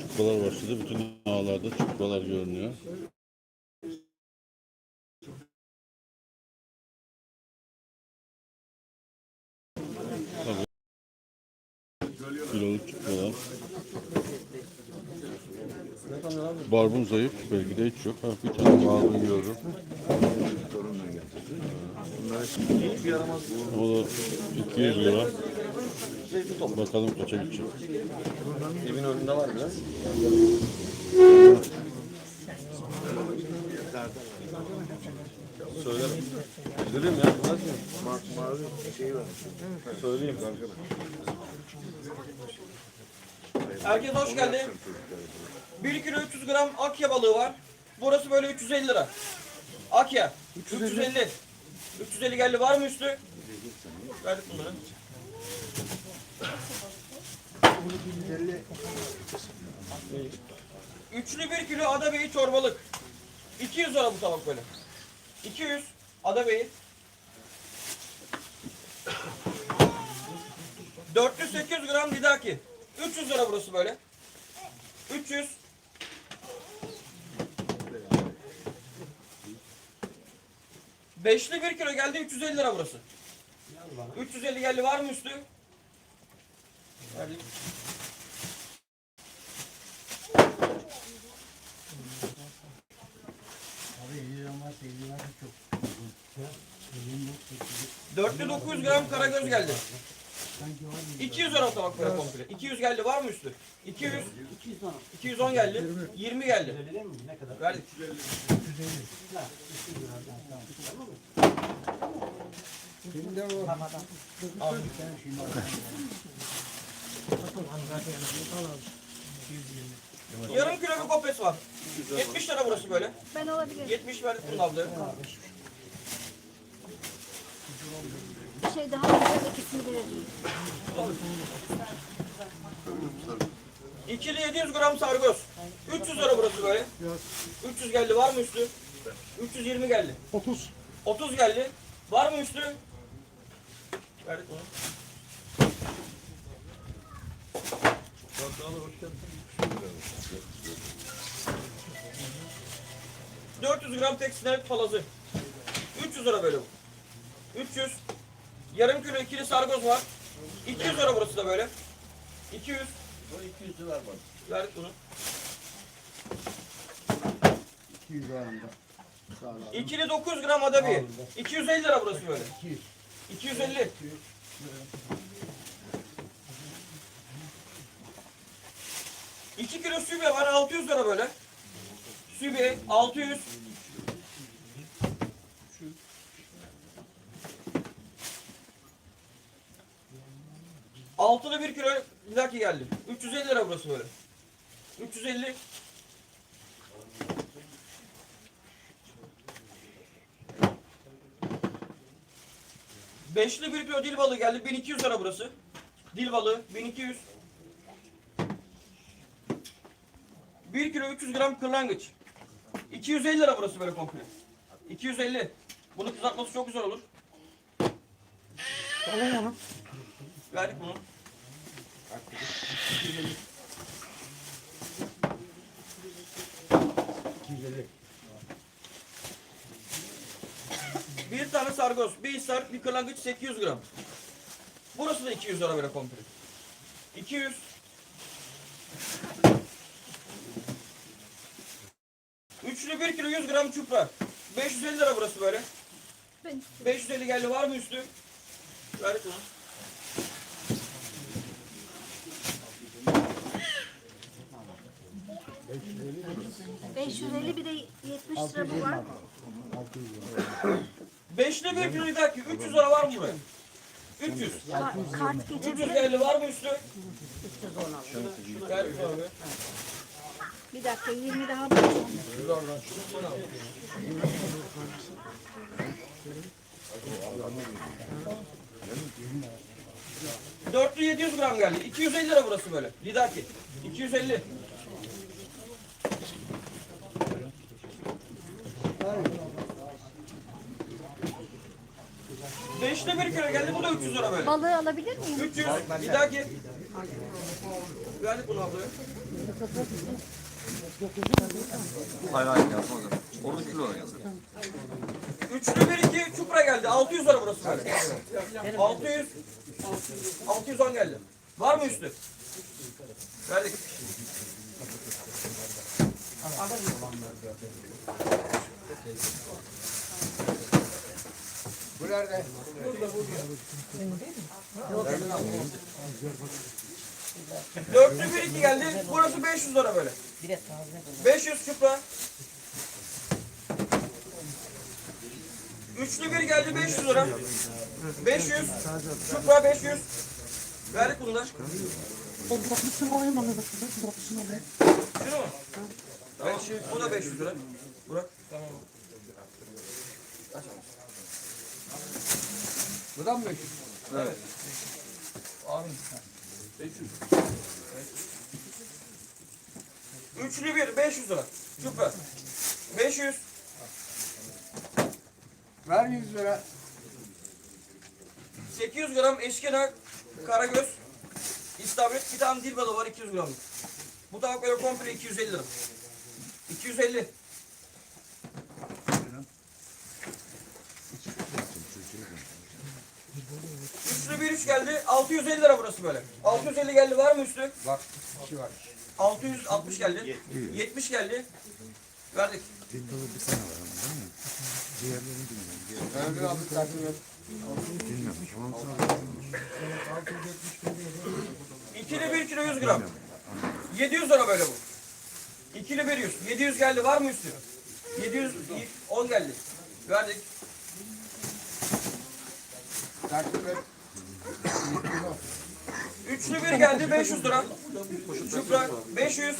Çupralar başladı. Bütün ağlarda çupralar görünüyor. Kiloluk çupralar. Barbun zayıf. Belki de hiç yok. Bir tane barbun gördüm. O da 200 lira. Bakalım kaça gidecek. Evin önünde var biraz. Söylerim. Söylerim ya. Mavi şey var. Söyleyeyim. Herkes hoş geldi. 1 kilo 300 gram akya balığı var. Burası böyle 350 lira. Akya. 350. 350 geldi var mı üstü? Verdik bunları. Üçlü bir kilo adabeyi çorbalık. 200 lira bu tabak böyle. 200 adabeyi. 400-800 gram lidaki. 300 lira burası böyle. 300. Beşli bir kilo geldi 350 lira burası. 350 geldi var mı üstü? Verdik. Dörtlü 900 gram karagöz geldi. 200 lira tabak böyle komple. 200 geldi var mı üstü? 200. 210 geldi. 20 geldi. Verdik. Yarım kilo bir kopes var. 70 lira burası böyle. Ben olabilir. 70 verdik bunun aldığı. Bir şey daha güzel ikisini bir edeyim. İkili 700 gram sargoz. 300 lira burası böyle. 300 geldi var mı üstü? 320 geldi. 30. 30 geldi. Var mı üstü? Verdik bunu. ...400 gram tekstil palazı. 300 lira böyle bu. 300. Yarım kilo ikili sargoz var. 200 lira burası da böyle. 200. 200 ver bana. Verdik bunu. 200 oranında. Sağ ol. İkili 900 gram adabi. 250 lira burası böyle. 250. İki kilo sübye var 600 lira böyle. Sübye 600. Altılı bir kilo laki geldi. 350 lira burası böyle. 350. Beşli bir kilo dil balığı geldi. 1200 lira burası. Dil balığı 1200. 1 kilo 300 gram kırlangıç. 250 lira burası böyle komple. 250. Bunu kızartması çok güzel olur. Verdik bunu. Bir tane sargoz, bir hisar, bir kırlangıç 800 gram. Burası da 200 lira böyle komple. 200. Üçlü 1 kilo 100 gram çupra. 550 lira burası böyle. Ben 550 geldi var mı üstü? Verdik onu. 550 bir de 70 lira bu var. Beşli 1 kilo idaki 300 lira var mı buraya? 300. Ka- kart 300 geçebilir. geldi var mı üstü? Verdik abi. Bir dakika 20 daha bulacağım. Dörtlü 700 gram geldi. 250 lira burası böyle. Lidaki. 250. Üçlü bir kilo geldi. Bu da 300 lira böyle. Balığı alabilir miyim? 300. Bir dahaki. Verdik bunu ablaya. Hayır hayır yazmaz. Orada kilo var yazar. Üçlü bir iki çupra geldi. 600 lira burası böyle. 600. 610 geldi. Var mı üstü? Verdik. Bu nerede? Dörtlü bir iki geldi. Burası 500 lira böyle. 500 çupra. Üçlü bir geldi 500 lira. 500. Çupra 500. Verdik bunu da. Şunu mu? Tamam. Bu da 500 lira. Burak. Bu da mı 500? Evet. Üçlü bir 500 lira. Çupra. 500. Ver 100 lira. 800 gram eşkena karagöz. İstavrit bir tane dil balığı var 200 gramlık. Bu tavuk böyle komple 250 lira. 250. Üstü bir üç geldi. 650 lira burası böyle. 650 geldi var mı üstü? Bak iki var. 660 geldi. 70 geldi. Verdik. Öbür abi takip et. İkili bir kilo 100 gram. 700 lira böyle bu. İkili bir 100. 700 geldi var mı üstü? 710 geldi. Verdik. Takip et. Üçlü bir geldi 500 lira. Şükran 500.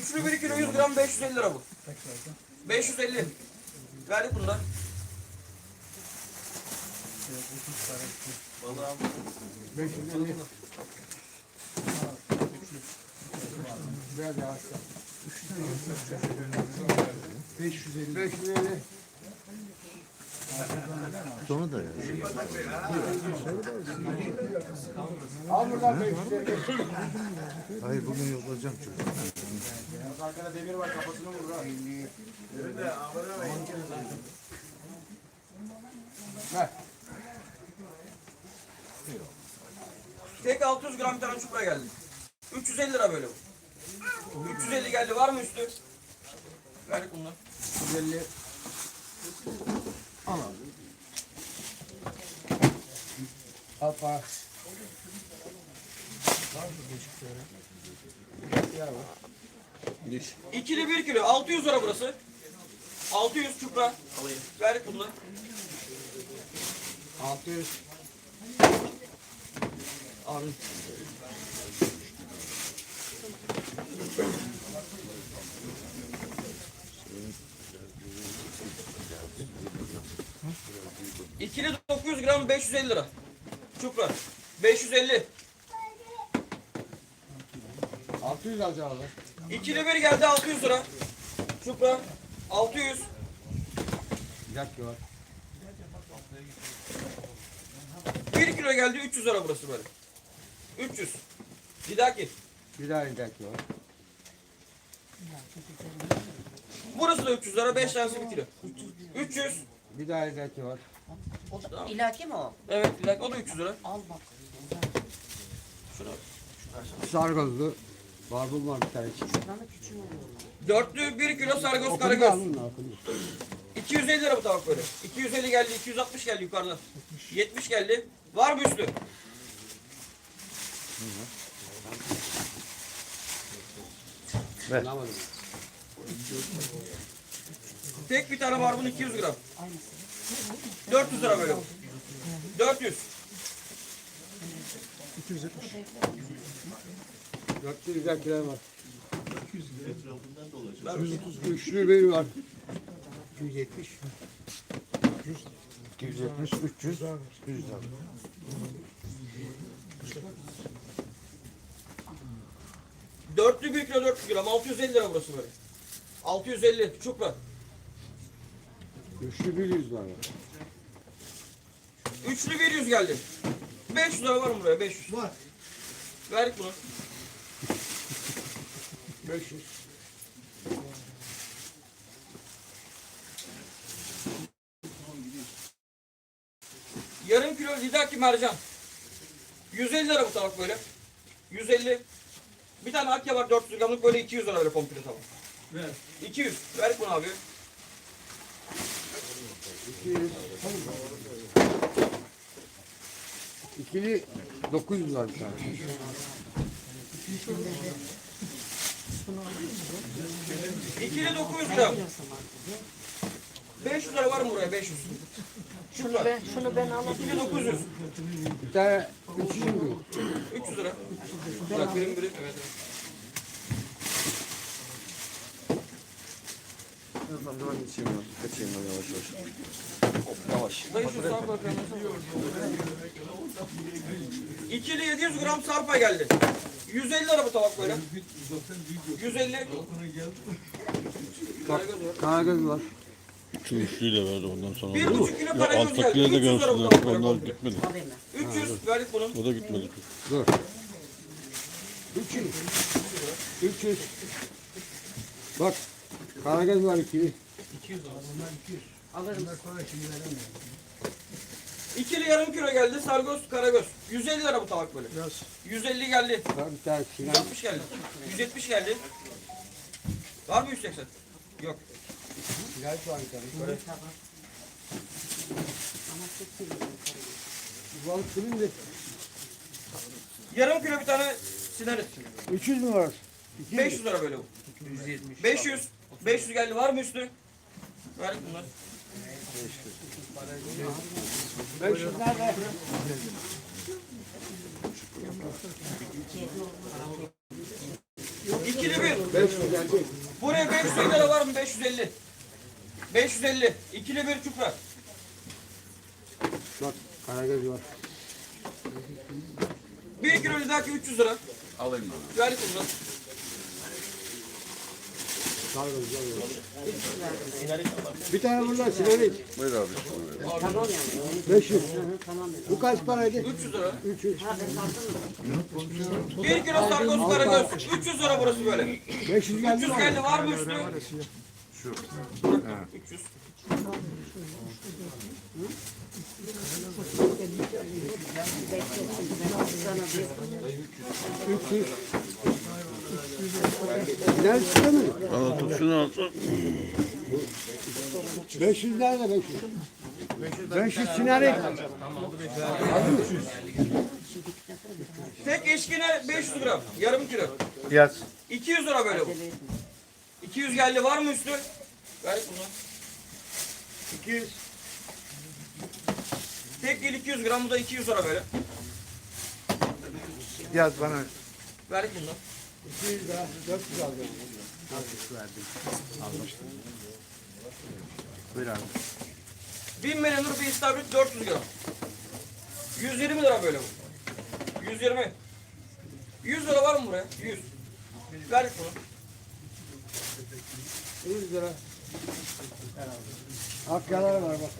Üçlü bir kilo 100 gram 550 lira bu. 550. Verdik bundan. Beş yüz elli. Biraz yavaş yap. 550. 550. Sonu da ya. Al buradan 550. Hayır bugün yollayacağım çocuğu. Arkada demir var kafasını vur ha. Ver. Tek 600 gram bir tane çupra geldi. 350 lira böyle bu. 350 geldi var mı üstü? Verdik bundan. 150. Al abi. Al para. İkili bir kilo 600 lira burası. 600 çupra. Verdik bundan. 600. Abi. İkili 900 gram 550 lira. Çupra. 550. 600 alacağız abi. İkili bir geldi 600 lira. Çupra. 600. Bir dakika var. 1 kilo geldi 300 lira burası böyle. 300. Bir dahaki. Bir daha bir dakika var. Burası da 300 lira 5 tanesi 1 kilo. 300. Bir daha bir dakika var. İlaki mi o? Evet dakika o da 300 lira. Al bak. Sargozlu. Barbun var bir tane. Şuradan da küçüğü oluyor. Dörtlü 1 kilo sargoz karagöz. alın okunu. 250 lira bu tabak böyle. 250 geldi, 260 geldi yukarıdan. 70 geldi. Var mı üstü? Anlamadım. Tek bir tane barbun 200 gram. 400 lira böyle bu. 400. 400 güzel kilo var. 130 üçlü bir var. 270. 270, 300, 100 lira. Dörtlü 1 kilo 400 gram. 650 lira burası böyle. 650 çupra. Üçlü bir yüz var. Üçlü bir yüz geldi. 500 lira var mı buraya? 500. Var. Verdik bunu. 500. Yarım kilo lidaki mercan. 150 lira bu tabak böyle. 150. Bir tane akya var 400 gramlık böyle 200 lira böyle komple tabak. Evet. 200. Verdik bunu abi. 200. İkili 900 var bir tane. İkili 900 gram. 500 lira var mı buraya? 500. Şunu ben, Şunu ben alayım. İkili 900. Bir tane 300 mü? 300 lira. Bırak birim biri. Evet. Ben geçeyim ya. Kaçayım ben yavaş yavaş. Dayı şu sarpa. İkili 700 gram sarpa geldi. 150 lira bu tabak böyle. 150. Karagöz var. Şu üçlüyle verdi ondan sonra. Bir buçuk kilo karagöz geldi. alttakileri de 300 lira bu görsünler. tabak Onlar gitmedi. Alayım ben. 300 verdik bunun. O da gitmedi. 300. 300. Bak. Karagöz var ikili. Alırım. İkili yarım kilo geldi. Sargöz, karagöz. 150 lira bu tabak böyle. 150 geldi. Var bir tane sinan. 160 geldi. 170 geldi. Var mı 180? Yok. Sinan var bir tane. Bu balık kimin de? Yarım kilo bir tane sineriz. 300 mü var? 200. 500 lira böyle bu. 500. 500 geldi. Var mı üstü? Verdik bunlar. 500 nerede? İkili bir. 500 geldi. Buraya 550 lira var mı? 550. 550. İkili bir çupra. Bak karagöz var. 1 kilo lidaki 300 lira. Alayım ben. Verdik bunlar. Bir tane bunlar sinarik. Buyur abi. Tamam yani. 500. Tamam. Bu kaç paraydı? 300 lira. 300. 1 kilo sargoz karagöz. 300 lira burası böyle. 500 geldi 300 mi? geldi. Var mı üstü? Şu. 300. Sana bir 300. Nerede çıktı mı? Bana tut şunu al. 500 nerede 500? 500 sinarik. Tek eşkine 500 gram. Yarım kilo. Yaz. 200 lira böyle bu. 200 geldi. Var mı üstü? Verdik bunu. 200. Tek gel 200 gram. Bu da 200 lira böyle. Yaz bana. Verdik bunu. 200 daha 400 aldım. Buyur abi. 1000 melanur bir istavrit 400 gram. 120 lira böyle bu. 120. 100 lira var mı buraya? 100. Verdik bunu. 100 lira. Akyalar var bak.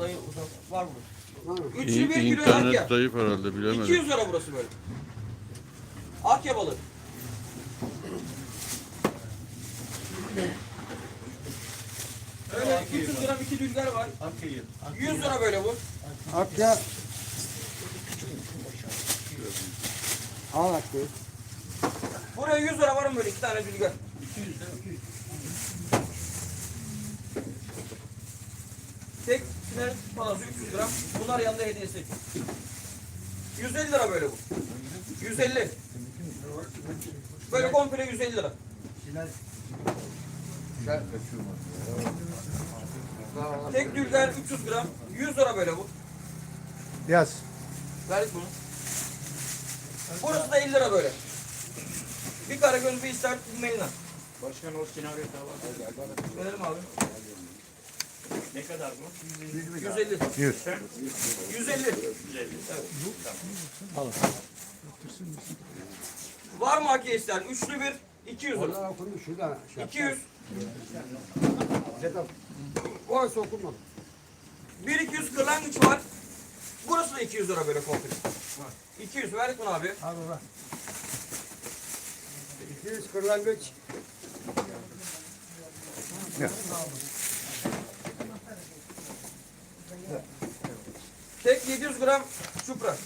Dayı uzak var. Ha. Üçlü bir kilo İnternet akya. zayıf herhalde bilemedim. 200 lira burası böyle. Akya balığı. Öyle 200 gram iki rüzgar var. 100 lira böyle bu. Akya. Al akyayı. Buraya 100 lira var mı böyle iki tane rüzgar? 200 Tek siner palazı 300 gram. Bunlar yanında hediyesi. 150 lira böyle bu. 150. Böyle komple 150 lira. Tek dürden 300 gram. 100 lira böyle bu. Yaz. Verdik bunu. Burası da 50 lira böyle. Bir karagöz bir ister melina. Başkan hoş cenabet abi. Verelim abi. Ne kadar bu? 150. 100. 150. 150. Evet. Alın. Var mı haki isteyen? Üçlü bir 200 lira. 200. Zeynep. O aysa okunmadı. 1200 kırlangıç var. Burası da 200 lira böyle komple. 200 verdik bunu abi. Al baba. 200 kırlangıç. Ya. Tek 700 gram çupra.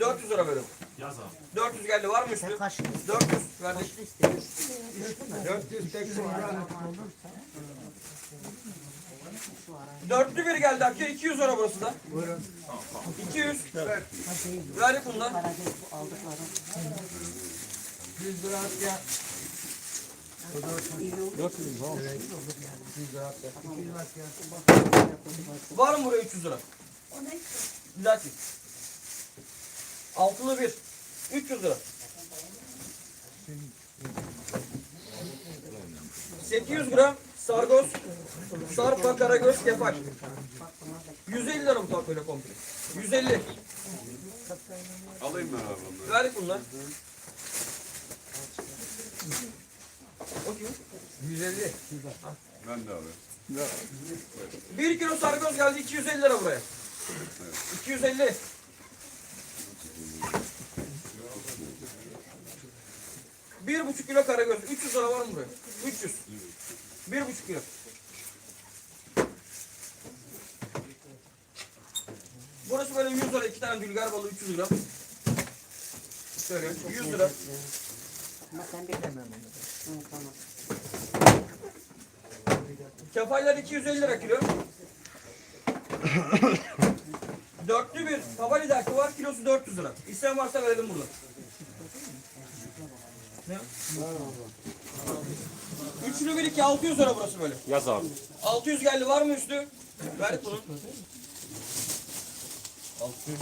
400 lira böyle. Yaz abi. 400 geldi var mı üstü? 400 verdik. 400 tek. Dörtlü bir geldi Akya 200 lira burası da. 200. Verdik bunu da. 100 lira at ya. Var mı buraya 300 lira? Bir dakika. Altılı bir. 300 lira. 800 gram sargoz, sarpa, karagöz, kefal. 150 lira bu tabak böyle komple. 150. Alayım ben abi onları. Verdik bunlar. O kim? 150. Ben de abi. 1 kilo sargoz geldi 250 lira buraya. 250. Bir buçuk kilo karagöz. 300 lira var mı buraya? 300. Bir buçuk kilo. Burası böyle 100 lira. iki tane dülgar balığı 300 gram. Şöyle 100 lira. Ama sen bilemem onu. Tamam. Kefaller 250 lira kilo. Dörtlü bir tava liderki var kilosu 400 lira. İsteyen varsa verelim burada. Ne? Üçlü bir iki 600 lira burası böyle. Yaz abi. 600 geldi var mı üstü? Ver bunu. 600.